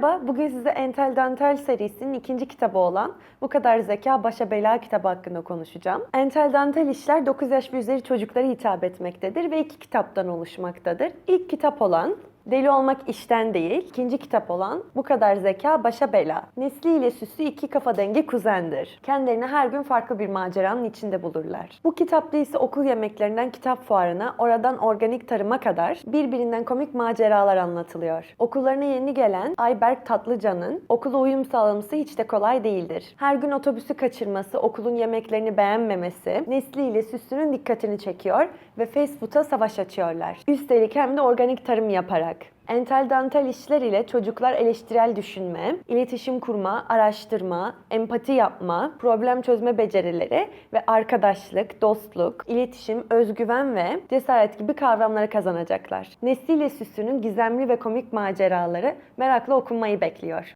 Merhaba, bugün size Entel Dantel serisinin ikinci kitabı olan Bu Kadar Zeka Başa Bela kitabı hakkında konuşacağım. Entel Dantel işler 9 yaş ve üzeri çocuklara hitap etmektedir ve iki kitaptan oluşmaktadır. İlk kitap olan Deli olmak işten değil. İkinci kitap olan Bu kadar zeka başa bela. Nesli ile süslü iki kafa dengi kuzendir. Kendilerini her gün farklı bir maceranın içinde bulurlar. Bu kitapta ise okul yemeklerinden kitap fuarına, oradan organik tarıma kadar birbirinden komik maceralar anlatılıyor. Okullarına yeni gelen Ayberk Tatlıcan'ın okula uyum sağlaması hiç de kolay değildir. Her gün otobüsü kaçırması, okulun yemeklerini beğenmemesi, Nesli ile Süslü'nün dikkatini çekiyor ve fast food'a savaş açıyorlar. Üstelik hem de organik tarım yaparak. Entel dantel işler ile çocuklar eleştirel düşünme, iletişim kurma, araştırma, empati yapma, problem çözme becerileri ve arkadaşlık, dostluk, iletişim, özgüven ve cesaret gibi kavramları kazanacaklar. Nesli ile Süslü'nün gizemli ve komik maceraları merakla okunmayı bekliyor.